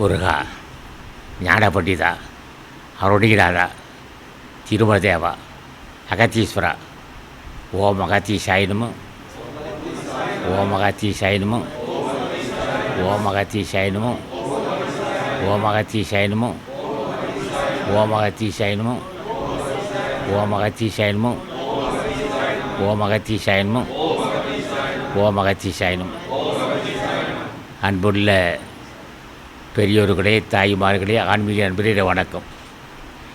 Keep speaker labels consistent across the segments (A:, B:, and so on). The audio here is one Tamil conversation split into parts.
A: முருகா ஞான பண்டிதா அருணிகிராதா திருமதேவா அகத்தீஸ்வரா ஓம் அகத்தீசாயினமும் ஓம் அகத்தீசாயினமும் ஓம் அகத்தீசாயினமும் ஓம் அகத்தீசாயினமும் ஓம் அகத்தீசாயினமும் ஓம் அகத்தீசாயினமும் ஓம் அகத்தீசாயினமும் ஓம் அகத்தீசாயினம் அன்புள்ள பெரியோர்களே தாய்மார்களே ஆன்மீக நண்பரே வணக்கம்.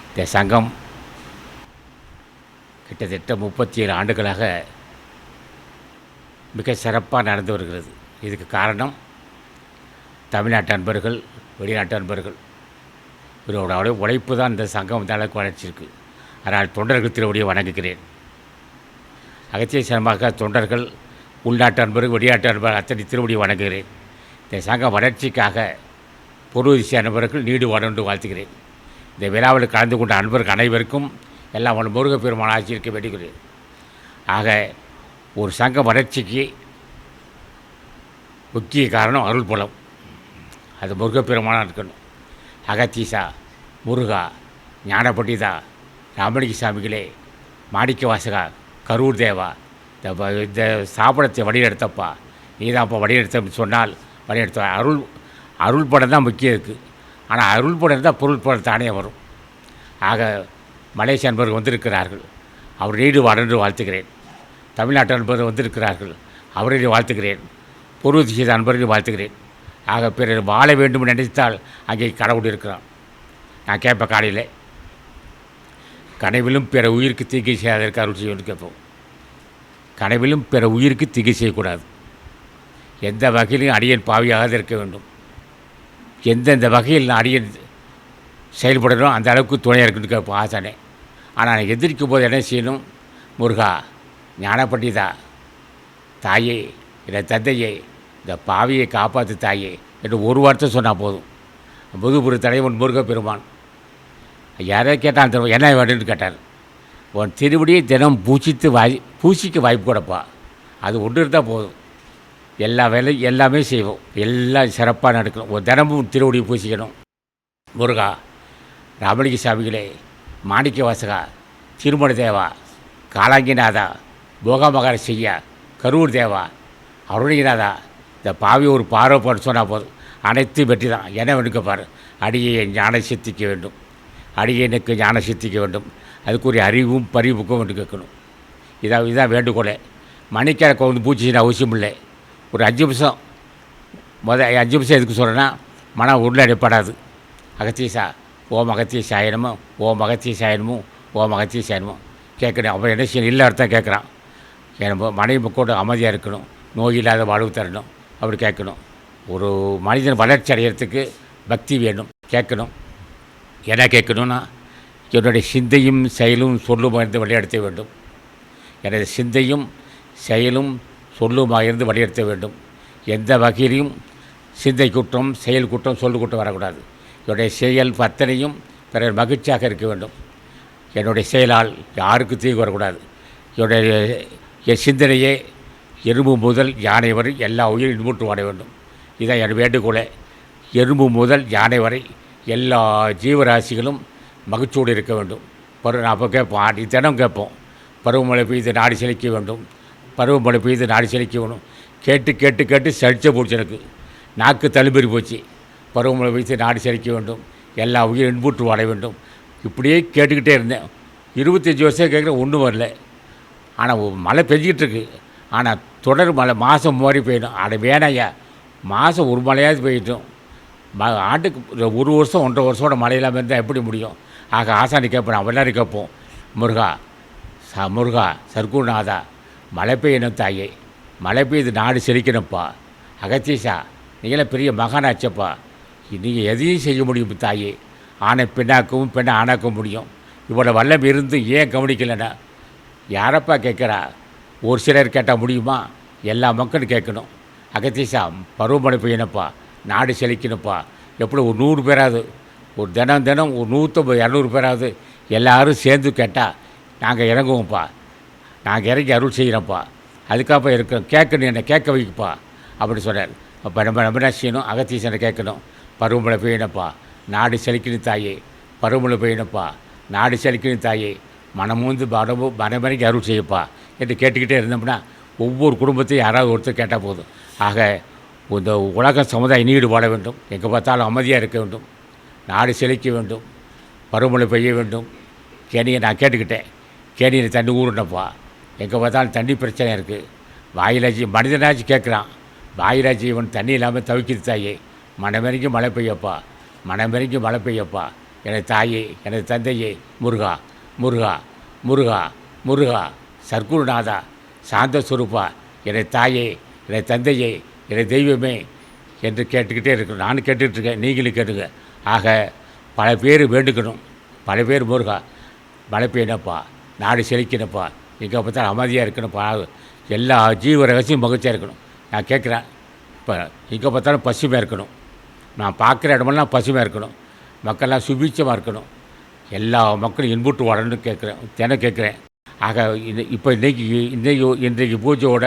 A: இந்த சங்கம் கிட்டத்தட்ட முப்பத்தி ஏழு ஆண்டுகளாக மிக சிறப்பாக நடந்து வருகிறது. இதுக்கு காரணம் தமிழ்நாட்டு அன்பர்கள் வெளிநாட்டு அன்பர்கள். இவரோட உழைப்பு தான் இந்த சங்கம் இந்த அளவுக்கு வளர்ச்சிருக்கு அதனால் தொண்டர்கள் திருவடியை வணங்குகிறேன். அகத்தியசனமாக தொண்டர்கள் உள்நாட்டு அன்பர்கள் வெளிநாட்டு அன்பர்கள் அத்தனை திருவடியை வணங்குகிறேன். இந்த சங்கம் வளர்ச்சிக்காக பொருவதிசை அன்பர்கள் நீடு வளர்ந்து வாழ்த்துகிறேன். இந்த விழாவில் கலந்து கொண்ட அன்பர்கள் அனைவருக்கும் எல்லாம் அவன் முருகப்பெருமான ஆட்சி இருக்க வேண்டுகிறேன் ஆக ஒரு சங்க வளர்ச்சிக்கு முக்கிய காரணம் அருள் புலம். அது முருகப்பெருமானாக இருக்கணும். அகத்தீசா முருகா ஞானபண்டிதா ராமலிங்க சாமிகளே மாணிக்க வாசகா கரூர் தேவா இந்த ப- இந்த ஸ்தாபனத்தை வழிநடத்தப்பா நீதான்ப்பா வழிநடத்தன்னு சொன்னால் வழிநடத்த அருள் அருள் படம் தான் முக்கியம் இருக்குது ஆனால் அருள் படம் இருந்தால் பொருள் படம் தானே வரும். ஆக மலேசிய அன்பர்கள் வந்திருக்கிறார்கள். அவர் நீடு வளர்ந்து வாழ்த்துகிறேன். தமிழ்நாட்டு அன்பர்கள் வந்திருக்கிறார்கள். அவரையும் வாழ்த்துகிறேன். பொருள் செய்த அன்பர்களையும் வாழ்த்துகிறேன். ஆக பிறர் வாழ வேண்டும் நினைத்தால் அங்கே கடவுள் இருக்கிறான் நான் கேட்பேன் காலையில் கனவிலும் பிற உயிருக்கு தீங்கை செய்யாதற்கு அருள் செய்யணும்னு கேட்போம். கனவிலும் பிற உயிருக்கு தீங்கை செய்யக்கூடாது. எந்த வகையிலும் அடியன் பாவியாக இருக்க வேண்டும். எந்தெந்த வகையில் நான் அடிய செயல்படணும் அந்த அளவுக்கு துணையாக இருக்குன்னு கேட்போம் ஆசானே. ஆனால் நான் எதிர்க்கும் போது என்ன செய்யணும்? முருகா ஞானப்பண்டிதா தாயே இல்லை தந்தையே இந்த பாவியை காப்பாற்று தாயே என்று ஒரு வார்த்தை சொன்னால் போதும். முதுபுரு தலைவன் முருக பெருமான் யாரோ கேட்டான் அந்த என்ன வேணும்னு கேட்டார். உன் திருவடியை தினம் பூச்சித்து வாய் பூசிக்க வாய்ப்பு கொடுப்பா. அது ஒன்று இருந்தால் போதும். எல்லா வேலையும் எல்லாமே செய்வோம். எல்லாம் சிறப்பாக நடக்கணும். ஒரு தினமும் திருவடியை பூசிக்கணும். முருகா ராமலிங்க சாமிகளே மாணிக்க வாசகா திருமண தேவா காலாங்கிநாதா போகாமகார செய்யா கரூர் தேவா அருணகிநாதா இந்த பாவி ஒரு பார்வை போட்டு சொன்னால் போதும். அனைத்தும் வெற்றி தான் என்ன வேணுங்க பாரு. அடியை ஞான சித்திக்க வேண்டும். அடியனுக்கு ஞான சித்திக்க வேண்டும். அதுக்குரிய அறிவும் பறிவுக்கும் வந்து கேட்கணும். இதான் இதான் வேண்டுகோளே. மணிக்கணக்கை வந்து பூச்சி அவசியம் இல்லை ஒரு அஞ்சு நிமிஷம் முத அஞ்சு நிமிஷம் எதுக்கு சொல்கிறேன்னா மனம் உள்ளடைப்படாது அகத்தியசா ஓம் அகத்திய சாயனமோ ஓம் அகத்திய சாயனமும் ஓம் அகத்திய சாயனமும் கேட்கணும். அப்புறம் என்ன செய்யணும்? இல்லை அர்த்தம் கேட்குறான். எனக்கு மனைவி மக்களோட அமைதியாக இருக்கணும். நோய் இல்லாத வாழ்வு தரணும். அப்படி கேட்கணும். ஒரு மனிதன் வளர்ச்சி அடையிறதுக்கு பக்தி வேணும். கேட்கணும். என்ன கேட்கணும்னா என்னுடைய சிந்தையும் செயலும் சொல்லும் என்று வழிநடத்த வேண்டும். எனது சிந்தையும் செயலும் சொல்லுமாக இருந்து வழிநடத்த வேண்டும். எந்த வகையிலையும் சிந்தை குற்றம் செயல் குற்றம் சொல்லு குற்றம் வரக்கூடாது. என்னுடைய செயல் பத்தனையும் பிறர் மகிழ்ச்சியாக இருக்க வேண்டும். என்னுடைய செயலால் யாருக்கு தீங்கு வரக்கூடாது. என்னுடைய என் சிந்தனையே எறும்பு முதல் யானை வரை எல்லா உயிரும் இன்புற்று வாட வேண்டும். இதான் என் வேண்டுகோளே எறும்பு முதல் யானை வரை எல்லா ஜீவராசிகளும் மகிழ்ச்சியோடு இருக்க வேண்டும். பருவ நான் அப்போ கேட்போம் ஆடி தினம் கேட்போம். பருவமழை பெய்து நாடு செழிக்க வேண்டும். பருவமழை பெய்து நாடு செழிக்கணும் கேட்டு கேட்டு கேட்டு செழிச்ச போச்சு எனக்கு. நாக்கு தழும்பெறி போச்சு. பருவமழை பெய்து நாடு செழிக்க வேண்டும். எல்லா உயிர் இன்புற்று வாழ வேண்டும். இப்படியே கேட்டுக்கிட்டே இருந்தேன். இருபத்தஞ்சி வருஷம் கேட்குறேன் ஒன்றும் வரல. ஆனால் மழை பெஞ்சிக்கிட்டு இருக்கு. ஆனால் தொடர் மழை மாதம் மாதிரி பெய்யணும். அட வேணாயா மாதம் ஒரு மழையாவது பெய்யட்டும். ம- ஆண்டுக்கு ஒரு வருஷம் ஒன்றரை வருஷோட மழை இல்லாமல் இருந்தால் எப்படி முடியும்? ஆக ஆசானி கேட்பேன் அவன் கேட்போம். முருகா ச முருகா சர்க்குநாதா மழை பெய்யணும் தாயே. மழை பெய்து நாடு செழிக்கணும்ப்பா அகத்தீஷா நீங்களே பெரிய மகானாச்சப்பா. நீங்கள் எதையும் செய்ய முடியும் தாயே. ஆணை பெண்ணாக்கவும் பெண்ணை ஆணாக்க முடியும். இவ்வளோ வல்லம் இருந்து ஏன் கவனிக்கலைன்னா யாரப்பா கேட்குறா? ஒரு சிலர் கேட்டால் முடியுமா? எல்லா மக்களும் கேட்கணும். அகத்தீஷா பருவமழை பெய்யணுப்பா நாடு செழிக்கணுப்பா எப்படி ஒரு நூறு பேராது ஒரு தினம் தினம் ஒரு நூற்றம்பது இரநூறு பேராது எல்லோரும் சேர்ந்து கேட்டால் நாங்கள் இறங்குவோம்ப்பா நாங்கள் இறங்கி அருள் செய்கிறப்பா அதுக்காக இருக்கிறோம் கேட்கணும் என்னை கேட்க வைக்கப்பா அப்படி சொன்னார். அப்போ நம்ம நம்ம என்ன செய்யணும். அகத்தீசனை கேட்கணும். பருவமழை பெய்யணப்பா நாடு செழிக்கணும் தாயே. பருவமழை பெய்யணப்பா நாடு செழிக்கணும் தாயே. மனமூந்து மனமு மனமறிக்கு அருள் செய்யப்பா என்று கேட்டுக்கிட்டே இருந்தோம்னா ஒவ்வொரு குடும்பத்தையும் யாராவது ஒருத்தர் கேட்டால் போதும். ஆக இந்த உலக சமுதாயம் நீடு வாழ வேண்டும். எங்கே பார்த்தாலும் அமைதியாக இருக்க வேண்டும். நாடு செழிக்க வேண்டும். பருவமழை பெய்ய வேண்டும். கேணியை நான் கேட்டுக்கிட்டேன். கேணியில் தண்ணி ஊறுனப்பா எங்கே பார்த்தாலும் தண்ணி பிரச்சனை இருக்குது. வாயிலாச்சி மனிதனாச்சு கேட்குறான். வாயிலாச்சி இவன் தண்ணி இல்லாமல் தவிக்குது தாயே. மனமெறிஞ்சு மழை பெய்யப்பா. மனமெறிஞ்சு மழை பெய்யப்பா. எனது தாயே எனது தந்தையே முருகா முருகா முருகா முருகா சர்க்குருநாதா சாந்த சுரூப்பா எனது தாயே எனது தந்தையே எனது தெய்வமே என்று கேட்டுக்கிட்டே இருக்கணும் நானும் கேட்டுக்கிட்டு இருக்கேன். நீங்களும் கேட்டுங்க. ஆக பல பேர் வேண்டுக்கணும் பல பேர் முருகா மழை பெய்யணப்பா நாடு செழிக்கணப்பா எங்கே பார்த்தாலும் அமைதியாக இருக்கணும். பா எல்லா ஜீவ ரகசியம் மகிழ்ச்சியாக இருக்கணும். நான் கேட்குறேன். இப்போ எங்கே பார்த்தாலும் பசுமையாக இருக்கணும். நான் பார்க்குற இடமெல்லாம் பசுமையாக இருக்கணும். மக்கள்லாம் சுபீட்சமாக இருக்கணும். எல்லா மக்களும் இன்புட்டு வரணும்னு கேட்குறேன். தினம் கேட்குறேன். ஆக இது இப்போ இன்றைக்கி இன்றைக்கு இன்றைக்கு பூஜையோட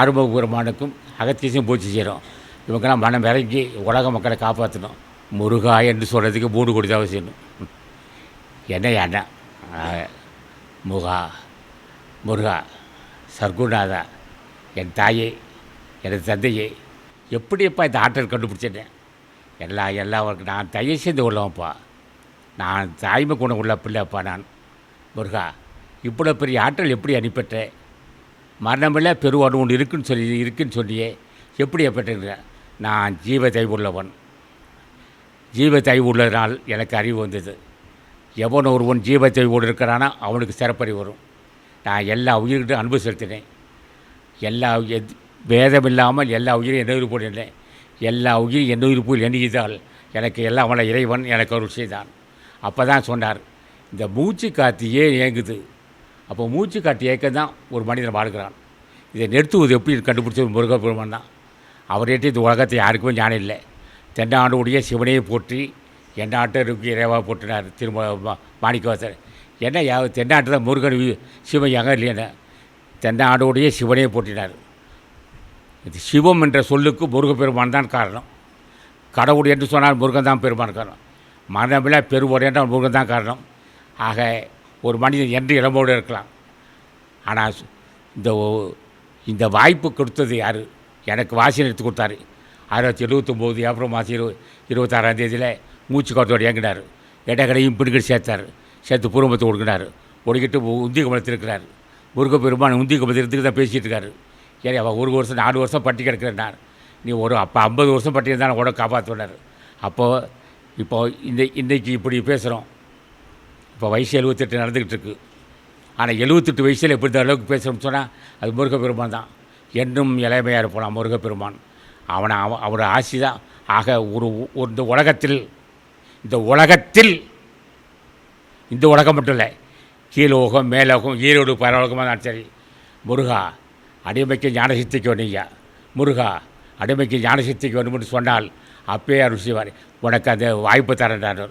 A: ஆரம்பபூர்வமானுக்கும் அகத்தீசையும் பூஜை செய்கிறோம். இவங்கெல்லாம் மனம் இறங்கி உலக மக்களை காப்பாற்றணும். முருகா என்று சொல்கிறதுக்கு மூடு கோடி தான் செய்யணும். என்ன அண்ணா? முகா. முருகா சர்க்குநாதா என் தாயே எனது தந்தையே எப்படியப்பா இந்த ஆற்றல் கண்டுபிடிச்சிட்டேன் எல்லா எல்லா work- நான் தயவு செய்து உள்ளவன்ப்பா நான் தாய்மை குணம் உள்ள பிள்ளைப்பா நான். முருகா இவ்வளோ பெரிய ஆற்றல் எப்படி அனுப்பிட்டேன் மரணமில்ல பெருவாடு ஒன்று இருக்குன்னு சொல்லி இருக்குன்னு சொல்லியே எப்படி பெற்றேங்க நான் ஜீவ தெய்வ உள்ளவன். ஜீவ தெய்வ உள்ளதனால் எனக்கு அறிவு வந்தது. எவன் ஒருவன் ஜீவ தெய்வோடு இருக்கிறானா அவனுக்கு சிறப்பறி வரும். நான் எல்லா உயிர்கிட்டும் அன்பு செலுத்தினேன். எல்லா எத் வேதம் இல்லாமல் எல்லா உயிரும் என்ன உயிர் போடுகிறேன் எல்லா உயிரும் என்ன உயிர் போல் எண்ணியதால் எனக்கு எல்லாம் வள இறைவன் எனக்கு அருள் செய்தான். அப்போ தான் சொன்னார் இந்த மூச்சு காத்தியே இயங்குது? அப்போ மூச்சு காற்று இயக்கம் தான் ஒரு மனிதன் வாழ்கிறான். இதை நிறுத்துவது எப்படி கண்டுபிடிச்சது முருகப்பெருமான் தான். அவர்கிட்ட இந்த உலகத்தை யாருக்குமே ஞானம் இல்லை. தென்னாடுடைய சிவனையை போற்றி எந்நாட்டருக்கு இறைவாக போட்டினார் திரும்ப மாணிக்கவாசர். என்ன யா தென்னாட்டில் முருகன் சிவையாக சிவன் தென்னாடோடைய சிவனே சிவனையை இது சிவம் என்ற சொல்லுக்கு முருகப்பெருமான் தான் காரணம். கடவுள் என்று சொன்னால் முருகன் தான் பெருமான் காரணம். மரணமில்ல பெருவோடு என்றால் முருகன் தான் காரணம். ஆக ஒரு மனிதன் என்று இளமோடு இருக்கலாம். ஆனால் இந்த இந்த வாய்ப்பு கொடுத்தது யார்? எனக்கு வாசியம் எடுத்து கொடுத்தாரு. ஆயிரத்தி எழுபத்தொம்போது ஏப்ரல் மாதம் இரு இருபத்தாறாம் தேதியில் மூச்சு காத்தோடு இயங்கினார். இடகடையும் பிடிக்கிட்டு சேர்த்தார். சேர்த்து பூர்வத்தை கொடுக்கினார் ஒடுக்கிட்டு உந்தி கமலத்திருக்கிறார் முருகப்பெருமான் உந்தி கமலத்தில் தான் பேசிகிட்டு இருக்காரு ஏன் அவள் ஒரு வருஷம் நாலு வருஷம் பட்டி கிடக்கிறேன்னார். நீ ஒரு அப்போ ஐம்பது வருஷம் பட்டி இருந்தால் உடனே காப்பாற்றினார் அப்போது இப்போ இந்த இன்றைக்கி இப்படி பேசுகிறோம் இப்போ வயசு எழுபத்தெட்டு நடந்துக்கிட்டு இருக்கு ஆனால் எழுபத்தெட்டு வயசில் எப்படி இந்த அளவுக்கு பேசுகிறோம்னு சொன்னால் அது முருகப்பெருமான் தான். என்றும் இளமையாக இருப்பான் முருகப்பெருமான். அவனை அவ அவரோட ஆசி தான். ஆக ஒரு ஒரு இந்த உலகத்தில் இந்த உலகத்தில் இந்த உலகம் மட்டும் இல்லை. கீழோகம் மேலோகம் ஈரோடு பரலோகமாக தான் சரி. முருகா அடிமைக்கு ஞான சித்திக்கு வேணுங்க முருகா அடிமைக்கு ஞான சித்திக்கு வேணும்னு சொன்னால் அப்பயே அருள் செய்வார். உனக்கு அந்த வாய்ப்பு தரேன்றார்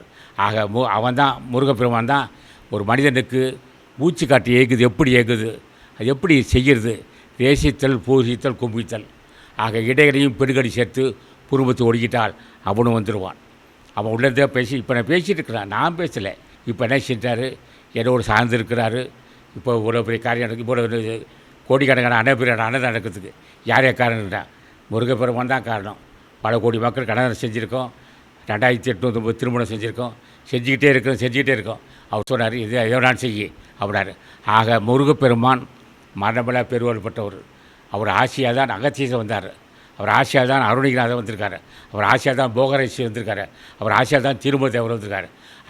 A: ஆக மு அவன் தான் முருகப்பெருமான் தான் ஒரு மனிதனுக்கு மூச்சு காட்டி ஏகுது எப்படி ஏகுது அது எப்படி செய்கிறது? தேசித்தல் பூசித்தல் கும்பித்தல். ஆக இடைகளையும் பெருகடி சேர்த்து குடும்பத்தை ஒடுக்கிட்டால் அவனும் வந்துடுவான் அவன் உள்ளதே பேசி இப்போ நான் பேசிகிட்டு இருக்கிறான். நான் பேசலை. இப்போ என்ன செஞ்சார்? என்னோடு சார்ந்து இருக்கிறாரு. இப்போ இவ்வளோ பெரிய காரியம் நடக்கு இவ்வளோ கோடிக்கணக்கான அன்னபெரிய அன்னதானம் நடக்கிறதுக்கு. யார் யார் காரணம்டா முருகப்பெருமான் தான் காரணம். பல கோடி மக்கள் கடன் செஞ்சுருக்கோம். ரெண்டாயிரத்தி எட்நூற்றம்பது திருமணம் செஞ்சுருக்கோம். செஞ்சுக்கிட்டே இருக்கிறோம் செஞ்சுக்கிட்டே இருக்கோம். அவர் சொன்னார் இது எதோ நான் செய்ய அப்படின்னாரு. ஆக முருகப்பெருமான் மரணமில்லா பெருவாழ்பட்டவர் அவர் ஆசியாக தான் அகத்தீசம் வந்தார். அவர் ஆசியா தான் அருணிகிநாதன் வந்திருக்காரு. அவர் ஆசியா தான் போகரேஷி வந்திருக்காரு. அவர் ஆசியா தான் திருமல தேவர் வந்திருக்காரு.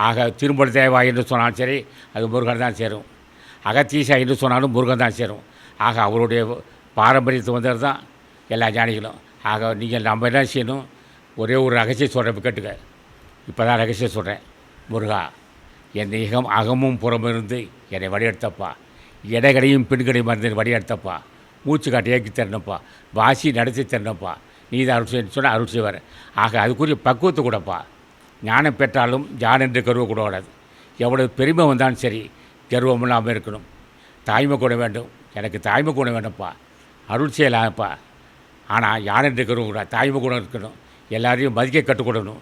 A: ஆக திருமல தேவா என்று சொன்னாலும் சரி அது முருகன் தான் சேரும். அகத்தீசா என்று சொன்னாலும் முருகன் தான் சேரும். ஆக அவருடைய பாரம்பரியத்தை வந்தவர் தான் எல்லா ஞானிகளும். ஆக நீங்கள் நம்ம என்ன செய்யணும்? ஒரே ஒரு ரகசியம் சொல்கிறேன் கேட்டுக்க. இப்போ தான் ரகசியம் சொல்கிறேன் முருகா என் இகம் அகமும் புறமிருந்து என்னை வழியெடுத்தப்பா இடைகடையும் பெண்கடையும் மருந்து வழியெடுத்தப்பா மூச்சு காட்டி ஏக்கி தரணும்ப்பா. வாசி நடத்தி தரணும்ப்பா. நீ தான் அருள் செய்யணும் சொன்னால் அருள் செய்வார். ஆக அதுக்குரிய பக்குவத்தை கூடப்பா. ஞானம் பெற்றாலும் ஜான் என்று கருவ கூடாது எவ்வளவு பெருமை வந்தாலும் சரி கர்வம் இல்லாமல் இருக்கணும். தாய்மை கூட வேண்டும். எனக்கு தாய்மை கூட வேண்டும்ப்பா அருள் செய்யலாம்ப்பா. ஆனால் யார் என்று கருவ கூடாது தாய்மை கூட இருக்கணும். எல்லாரையும் மதிக்க கற்றுக் கொடுக்கணும்.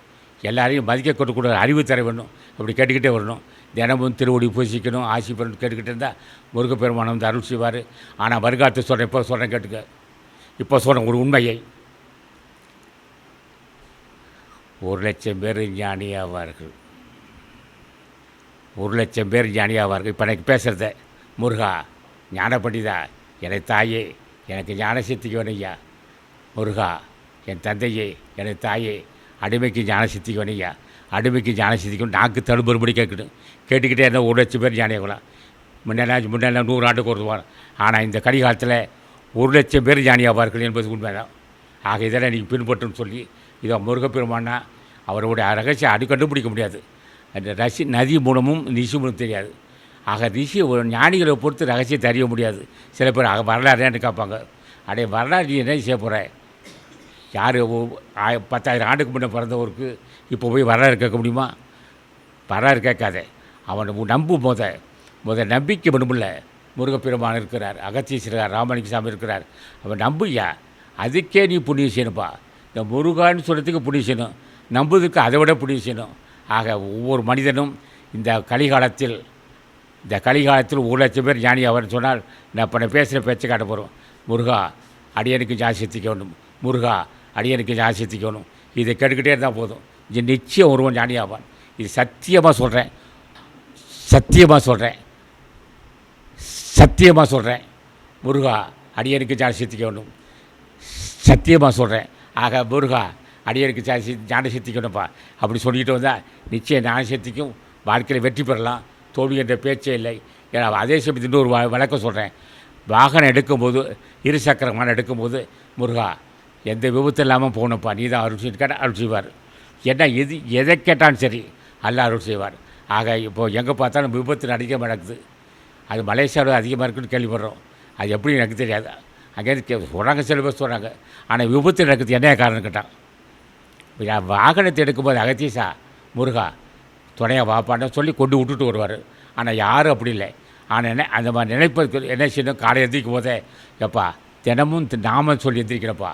A: எல்லாரையும் மதிக்க கொடுக்கூட அறிவு தர வேணும். அப்படி கேட்டுக்கிட்டே வரணும். தினமும் திருவடி பூசிக்கணும் ஆசி பெருன்னு கேட்டுக்கிட்டு இருந்தால் முருகப்பெருமானம் வந்து அருள் செய்வார். ஆனால் வருகாத்து சொல்கிறேன் இப்போ சொல்கிறேன் கேட்டுக்க. இப்போ சொல்கிறேன் ஒரு உண்மையை. ஒரு லட்சம் பேர் ஞானியாவார்கள் ஒரு லட்சம் பேர் ஞானியாவார்கள் இப்போ எனக்கு பேசுகிறத முருகா ஞான பண்டிதா என தாயே எனக்கு ஞான சித்திக்கு வனையா முருகா என் தந்தையே எனது தாயே அடிமைக்கு ஞான சித்திக்கு வனையா அடிமைக்கு ஞான சித்திக்கும் நாக்கு தடுபறுபடி கேட்கணும் கேட்டுக்கிட்டே இருந்தால் ஒரு லட்சம் பேர் ஞானியாகலாம் முன்னெல்லாம் முன்னெல்லாம் நூறு ஆண்டுக்கு ஒரு ஆனால் இந்த கடிகாலத்தில் ஒரு லட்சம் பேர் ஜானியாவார்கள் என்பது உண்மைதான். ஆக இதெல்லாம் நீங்கள் பின்பற்றுன்னு சொல்லி இதோ முருகப்பெருமானா அவருடைய ரகசியம் அடி கண்டுபிடிக்க முடியாது. அந்த ரசி நதி மூலமும் ரிஷி மூலம் தெரியாது. ஆக ரிஷி ஒரு ஞானிகளை பொறுத்து ரகசியத்தை அறிய முடியாது. சில பேர் ஆக வரலாறுன்னு கேட்பாங்க அடைய வரலாறு நீ என்ன செய்ய போகிற யார் பத்தாயிரம் ஆண்டுக்கு முன்னே பிறந்தவருக்கு இப்போ போய் வரலாறு கேட்க முடியுமா? வரலாறு கேட்காத. அவனை உன் நம்பும் போத முத நம்பிக்கை வேணுமில்ல முருகப்பெருமான் இருக்கிறார் அகத்தீஸ்வரர் ராமலிங்க சாமி இருக்கிறார். அவன் நம்புயா அதுக்கே நீ புண்ணியம் செய்யணுப்பா இந்த முருகான்னு சொல்கிறதுக்கு புண்ணியம் செய்யணும். நம்புவதுக்கு அதை விட புண்ணியம் செய்யணும். ஆக ஒவ்வொரு மனிதனும் இந்த கலிகாலத்தில் இந்த கலிகாலத்தில் ஒரு லட்சம் பேர் ஞானி அவர்னு சொன்னால் நான் இப்போ நான் பேசுகிற பேச்சு காட்ட போகிறோம் முருகா அடியனுக்கு ஜாசித்திக்க வேண்டும். முருகா அடியனுக்கு ஜாசித்திக்க இதை கேட்டுக்கிட்டே இருந்தால் போதும். இது நிச்சயம் ஒருவன் ஞானியாவான். இது சத்தியமாக சொல்கிறேன் சத்தியமாக சொல்கிறேன் சத்தியமாக சொல்கிறேன் முருகா அடியனுக்கு ஜாசித்திக்க வேண்டும் சத்தியமாக சொல்கிறேன் ஆக முருகா அடியனுக்கு ஜாசி ஞான சித்திக்கணும்ப்பா அப்படி சொல்லிட்டு வந்தால் நிச்சயம் ஞான சித்திக்கும் வாழ்க்கையில் வெற்றி பெறலாம். தோல்வி என்ற பேச்சே இல்லை. ஏன்னா அதே சமயத்தில் இன்னொரு வ சொல்கிறேன் வாகனம் எடுக்கும்போது இரு சக்கரமான எடுக்கும்போது முருகா எந்த விபத்து இல்லாமல் போகணும்ப்பா. நீ தான் அருள் செய்து கேட்டால் அருள் செய்வார். என்ன எது எதை கேட்டாலும் சரி அல்ல அருள் செய்வார். ஆக இப்போது எங்கே பார்த்தாலும் விபத்து அதிகமாக நடக்குது. அது மலேசியாவில் அதிகமாக இருக்குன்னு கேள்விப்படுறோம். அது எப்படி எனக்கு தெரியாது. அங்கேருந்து கே சொல்கிறாங்க சில பேர் சொல்கிறாங்க ஆனால் விபத்து நடக்குது என்ன காரணம் கேட்டான் வாகனத்தை எடுக்கும்போது அகத்தீசா முருகா துணையாக வாப்பான்னு சொல்லி கொண்டு விட்டுட்டு வருவார். ஆனால் யாரும் அப்படி இல்லை. ஆனால் என்ன அந்த மாதிரி நினைப்பது என்ன செய்யணும்? காலை எந்திரிக்கும் போதே எப்பா தினமும் நாம சொல்லி எந்திரிக்கிறப்பா.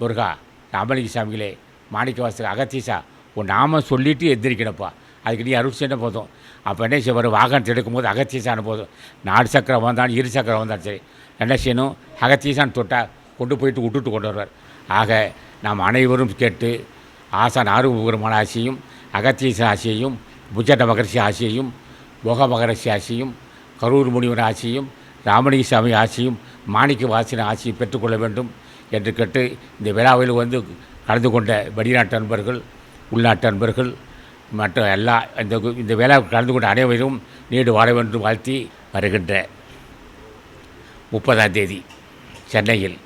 A: முருகா ராமலிங்க சாமிகளே மாணிக்கவாசல் அகத்தீசா உன் நாம சொல்லிட்டு எந்திரிக்கணும்ப்பா. அதுக்கு நீ அருள் சென்ன போதும். அப்போ என்ன செய்வார் வாகனத்தை எடுக்கும்போது அகத்தீசான போதும். நாலு சக்கரம் வந்தாலும் இரு சக்கரம் வந்தாலும் சரி. என்ன செய்யணும்? அகத்தீசான் தொட்டால் கொண்டு போயிட்டு விட்டுட்டு கொண்டு வருவார். ஆக நாம் அனைவரும் கேட்டு ஆசான் ஆறுபெருமான ஆசியும் அகத்தீச ஆசியையும் புஜட்ட மகரிஷி ஆசியையும் போக மகரிஷி ஆசியும் கரூர் முனிவர் ஆசியும் ராமலிங்க சாமி ஆசியும் மாணிக்க வாசின ஆசியும் பெற்றுக்கொள்ள வேண்டும். என்று கேட்டு இந்த விழாவில் வந்து கலந்து கொண்ட வெளிநாட்டு அன்பர்கள் உள்நாட்டு அன்பர்கள் மற்ற எல்லா இந்த இந்த விழாவில் கலந்து கொண்ட அனைவரும் நீடு வாழ வேண்டும் வாழ்த்தி வருகின்ற முப்பதாம் தேதி சென்னையில்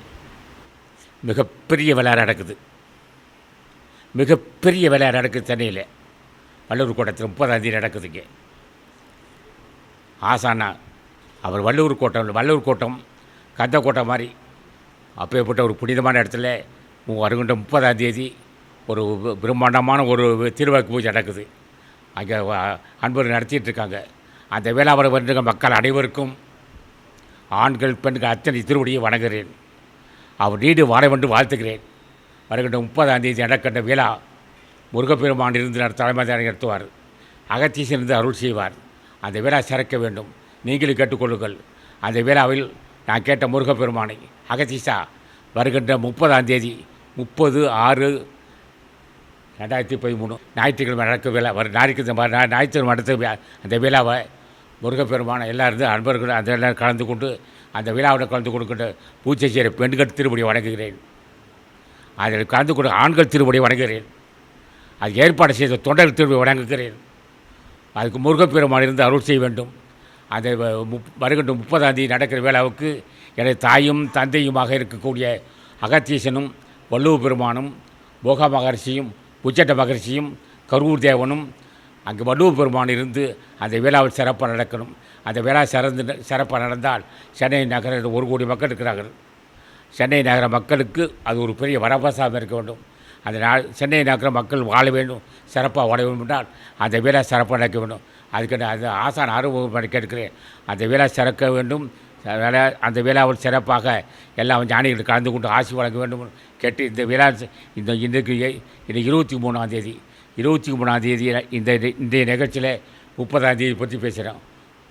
A: மிகப்பெரிய விழா நடக்குது. மிகப்பெரிய விழா நடக்குது சென்னையில். வள்ளூர் கோட்டத்தில் முப்பதாம் தேதி நடக்குதுங்க ஆசானா அவர் வள்ளூர் கோட்டம் வள்ளூர் கோட்டம் கந்த கோட்டம் மாதிரி அப்பேற்பட்ட ஒரு புனிதமான இடத்துல மு- வருகின்ற முப்பதாம் தேதி ஒரு பிரம்மாண்டமான ஒரு திருவிளக்கு பூஜை நடக்குது. அங்கே அன்பர் நடத்திட்டு இருக்காங்க அந்த வேளாவரம் வருகிற மக்கள் அனைவருக்கும் ஆண்கள் பெண்கள் அத்தனை திருவடியை வணங்குகிறேன். அவர் நீடு வாழ வேண்டும் வாழ்த்துகிறேன். வருகின்ற முப்பதாம் தேதி நடக்கின்ற விழா முருகப்பெருமான் இருந்து தலைமை நடத்துவார். அகத்தீசன் இருந்து அருள் செய்வார். அந்த விழா சிறக்க வேண்டும். நீங்களும் கேட்டுக்கொள்ளுங்கள். அந்த விழாவில் நான் கேட்ட முருகப்பெருமானை அகத்தீசா வருகின்ற முப்பதாம் தேதி முப்பது ஆறு ரெண்டாயிரத்தி பதிமூணு ஞாயிற்றுக்கிழமை நடக்க விழா வரும் ஞாயிற்றுக்கிழமை ஞாயிற்றுக்கிழமை நடத்த அந்த விழாவை முருகப்பெருமான எல்லாருந்து அன்பர்கள் அந்த எல்லோரும் கலந்து கொண்டு அந்த விழாவில் கலந்து கொடுக்கின்ற பூஜை செய்கிற பெண்கள் திருப்படி வணங்குகிறேன். அதில் கலந்து கொண்டு ஆண்கள் திருப்படி வணங்குகிறேன். அது ஏற்பாடு செய்த தொண்டர் திருப்படி வணங்குகிறேன். அதுக்கு முருகப்பெருமான் இருந்து அருள் செய்ய வேண்டும். அந்த வ- முப்- வருகின்ற முப்பதாம் தேதி நடக்கிற விழாவுக்கு எனது தாயும் தந்தையுமாக இருக்கக்கூடிய அகத்தீசனும் வள்ளுவ பெருமானும் போகா மகர்ஷியும் உச்சட்ட மகர்ஷியும் கரூர் தேவனும் அங்கு வள்ளுவ பெருமான் இருந்து அந்த விழாவில் சிறப்பாக நடக்கணும். அந்த விழா சிறந்து சிறப்பாக நடந்தால் சென்னை நகரில் ஒரு கோடி மக்கள் இருக்கிறார்கள். சென்னை நகர மக்களுக்கு அது ஒரு பெரிய வரப்பிரசாதம் இருக்க வேண்டும். அந்த நாள் சென்னை நகர மக்கள் வாழ வேண்டும் சிறப்பாக வாழ வேண்டும் என்றால் அந்த விழா சிறப்பாக நடக்க வேண்டும். அதுக்கு அது அந்த ஆசான் ஆர்வம் கேட்கிறேன் அந்த விழா சிறக்க வேண்டும். விழா அந்த விழாவில் சிறப்பாக எல்லா ஞானிகள் கலந்து கொண்டு ஆசி வழங்க வேண்டும். கேட்டு இந்த விழா இந்த இன்றைக்கு இந்த இருபத்தி மூணாம் தேதி இருபத்தி மூணாம் தேதி இந்த இன்றைய நிகழ்ச்சியில் முப்பதாம் தேதி பற்றி பேசுகிறோம்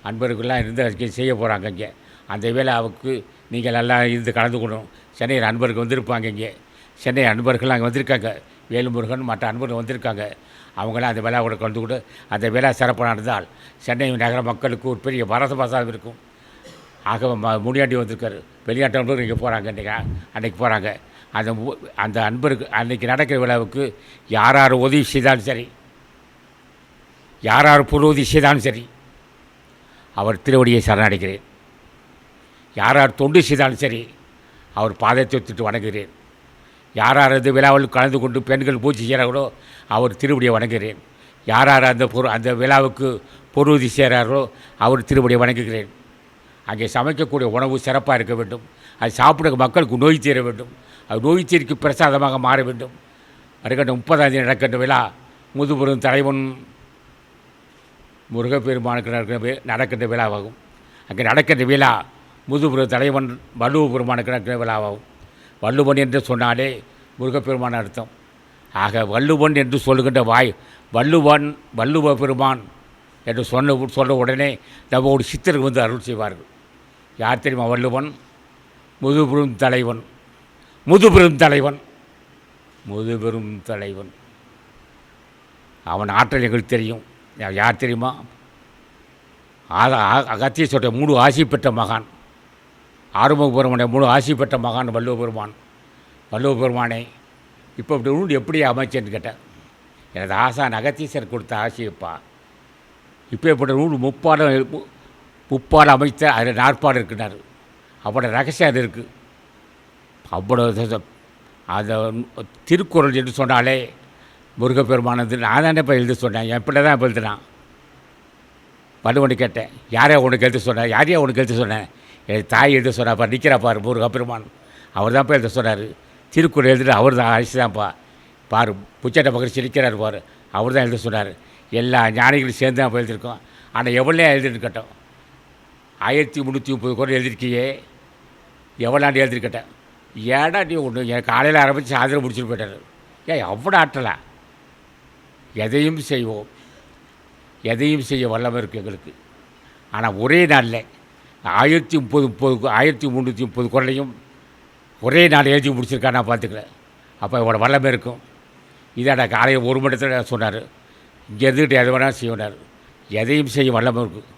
A: அன்பர்கள்லாம் இருந்து அதுக்கு செய்ய போகிறாங்க இங்கே. அந்த விழாவுக்கு நீங்கள் எல்லாம் இருந்து கலந்துக்கணும் சென்னை அன்பர்கள் வந்திருப்பாங்க இங்கே. சென்னை அன்பர்கள் அங்கே வந்திருக்காங்க. வேலுமுருகன் மற்ற அன்பர்கள் வந்திருக்காங்க. அவங்களாம் அந்த விழாவோட கலந்து கொண்டு அந்த விழா சிறப்பு நடந்தால் சென்னை நகர மக்களுக்கு ஒரு பெரிய வரதபாசாக இருக்கும். ஆக ம- முனியாண்டி வந்திருக்காரு. வெளிநாட்டு இங்கே போகிறாங்க இன்றைக்கி அன்றைக்கி போகிறாங்க அந்த அந்த அன்பருக்கு அன்றைக்கி நடக்கிற விழாவுக்கு யார் யார் உதவி செய்தாலும் சரி யார் யார் பொருள் உதவி செய்தாலும் சரி அவர் திருவடியை சரணடைகிறேன். யார் யார் தொண்டு செய்தாலும் சரி அவர் பாதத்தை ஒத்துட்டு வணங்குகிறேன். யார் யார் அந்த விழாவில் கலந்து கொண்டு பெண்கள் பூஜை செய்கிறார்களோ அவர் திருவடியை வணங்குகிறேன். யார் யார் அந்த பொரு அந்த விழாவுக்கு பொருதி செய்கிறார்களோ அவர் திருவடியை வணங்குகிறேன். அங்கே சமைக்கக்கூடிய உணவு சிறப்பாக இருக்க வேண்டும். அது சாப்பிட மக்களுக்கு நோய் தீர வேண்டும். அது நோய் தீர்க்கு பிரசாதமாக மாற வேண்டும். வருகின்ற முப்பதாம் தேதி நடக்கின்ற விழா முதுபெரும் தலைவன் முருகப்பெருமானுக்கு நடக்கிற நடக்கின்ற விழாவாகும். அங்கே நடக்கின்ற விழா முதுபெரும் தலைவன் வள்ளுவ பெருமானுக்கு நடக்கிற விழாவாகும். வள்ளுவன் என்று சொன்னாலே முருகப்பெருமான் அர்த்தம். ஆக வள்ளுவன் என்று சொல்லுகின்ற வாய் வள்ளுவன் வள்ளுவ பெருமான் என்று சொன்ன சொன்ன உடனே நம்ம ஒரு சித்தருக்கு வந்து அருள் செய்வார்கள். யார் தெரியுமா வள்ளுவன்? முதுபெரும் தலைவன். முதுபெரும் தலைவன். முதுபெரும் தலைவன். அவன் ஆற்றல் எங்களுக்கு தெரியும். யார் தெரியுமா? ஆக அகத்திய சொல்கிற மூணு ஆசி பெற்ற மகான். ஆறுமுக மூணு ஆசி பெற்ற மகான் வள்ளுவ பெருமான் வள்ளுவ இப்போ இப்படி உண்டு எப்படி அமைச்சேன்னு கேட்டேன். எனது ஆசான் அகத்தீசர் கொடுத்த ஆசியப்பா. இப்போ இப்படி நூல் முப்பாடம் உப்பால் அமைத்த அதில் நாற்பாடு இருக்கிறார். அவ்வளோ ரகசியம் அது இருக்குது அவ்வளோ அந்த திருக்குறள் என்று சொன்னாலே முருகப்பெருமானது நான் தானே இப்போ எழுத சொன்னேன். என் பிள்ளை தான் இப்போ எழுதுனான் வலுவனு கேட்டேன் யாரையா உனக்கு எழுத சொன்னேன் யாரையா உனக்கு எழுத சொன்னேன் என் தாய் எழுத சொன்னாப்பா நிற்கிறா பாரு முருகப்பெருமான். அவர் தான்ப்பா எழுத சொன்னார். திருக்குறள் எழுதுட்டு அவர் தான் அரிசி தான்ப்பா. பாரு புச்சட்டை மகிழ்ச்சி நிற்கிறார் பாரு அவர் தான் எழுத சொன்னார். எல்லா ஞானிகளும் சேர்ந்து தான் போய் எழுதியிருக்கோம். ஆனால் எவ்வளோ எழுதிருக்கட்டும் ஆயிரத்தி முந்நூற்றி முப்பது குரல் எழுதிருக்கியே எவ்வளாண்டு எழுதிருக்கட்டேன் ஏடா நீ ஒன்று என் காலையில் ஆரம்பித்து சாயந்தரம் முடிச்சுட்டு போயிட்டாரு. ஏன் அவ்வளோ ஆற்றலா? எதையும் செய்வோம். எதையும் செய்ய வல்லமை இருக்குது எங்களுக்கு. ஆனால் ஒரே நாளில் ஆயிரத்தி முப்பது முப்பது ஆயிரத்தி முந்நூற்றி முப்பது குரலையும் ஒரே நாள் எழுதி முடிச்சிருக்கா நான் பார்த்துக்கிறேன் அப்போ இவரோட வல்லமை இருக்கும். இதாடா காலையில் ஒரு மணி நேரத்தில் சொன்னார். இங்கே இருந்துக்கிட்டு எதை வேணாலும் செய்யணார் எதையும் செய்ய வல்லமை இருக்குது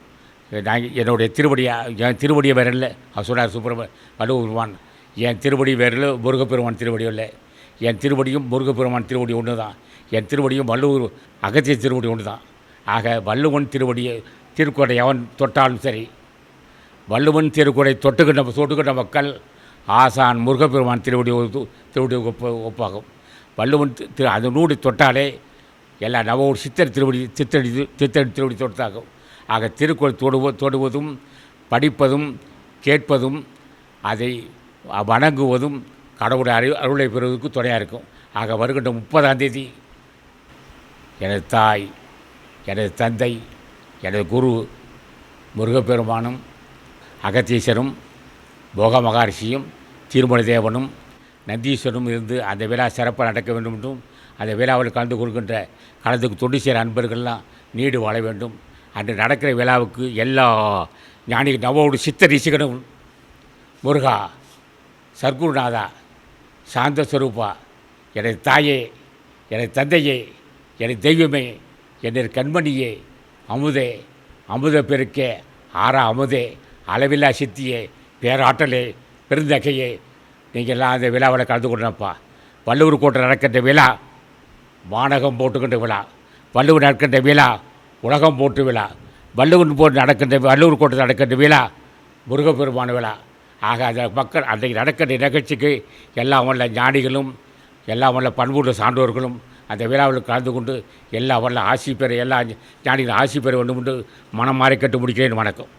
A: நான் என்னுடைய திருவடியா என் திருவடியை வேறு இல்லை. அவர் சொன்னார் சுப்பிரம வடுவான் என் திருவடி வேறு இல்லை முருகப்பெருமான் திருவடியும் இல்லை. என் திருவடியும் முருகப்பெருமான் திருவடி ஒன்று தான். என் திருவடியும் வள்ளுவர் அகத்திய திருவடி ஒன்று தான். ஆக வள்ளுவன் திருவடியை திருக்குறை எவன் தொட்டாலும் சரி வள்ளுவன் திருக்குறை தொட்டுக்கின்ற தொட்டுக்கிட்ட மக்கள் ஆசான் முருகப்பெருமான் திருவடி ஒத்து- திருவடி ஒப்ப ஒப்பாகும். வள்ளுவன் திரு அந்த நூடி தொட்டாலே எல்லா நவ ஒரு சித்தர் திருவடி சித்தடி சித்தடி திருவடி தொட்டாகும். ஆக திருக்குறள் தொடுவ தொடுவதும் படிப்பதும் கேட்பதும் அதை வணங்குவதும் கடவுளை அறி அருளை பெறுவதற்கு துணையாக இருக்கும். ஆக வருகின்ற முப்பதாம் தேதி எனது தாய் எனது தந்தை எனது குரு முருகப்பெருமானும் அகத்தீசரும் போக மகரிஷியும் திருமண தேவனும் நந்தீஸ்வரனும் இருந்து அந்த விழா சிறப்பாக நடக்க வேண்டும் என்றும் அந்த விழாவில் கலந்து கொள்கின்ற கலந்துக்கு தொண்டு செய்கிற அன்பர்கள்லாம் நீடு வாழ வேண்டும். அன்று நடக்கிற விழாவுக்கு எல்லா ஞானி நவோடு சித்த ரிஷிகனும் முருகா சர்க்குருநாதா சாந்த ஸ்வரூபா எனது தாயே எனது தந்தையே எனது தெய்வமே எனது கண்மணியே அமுதே அமுத பெருக்கே ஆறா அமுதே அளவில்லா சித்தியே பேராற்றலே பெருந்தகையே நீங்கள் எல்லாம் அந்த விழாவில் கலந்து கொண்டப்பா வள்ளுவர் கோட்டை நடக்கின்ற விழா வானகம் போட்டுக்கின்ற விழா வள்ளுவர் நடக்கின்ற விழா உலகம் போட்டு விழா. வள்ளுவன் போட்டு நடக்கின்ற வள்ளுவர் கோட்டை நடக்கின்ற விழா முருகப்பெருமான விழா. ஆக அந்த மக்கள் அன்றைக்கு நடக்கின்ற நிகழ்ச்சிக்கு எல்லாம் வல்ல ஞானிகளும் எல்லாம் வல்ல பண்புள்ள சான்றோர்களும் அந்த விழாவில் கலந்து கொண்டு எல்லா வல்ல ஆசி பெற எல்லா ஞானிகளும் ஆசி பெற வேண்டும் என்று மனம் மாறி கட்டு முடிக்கிறேன். வணக்கம்.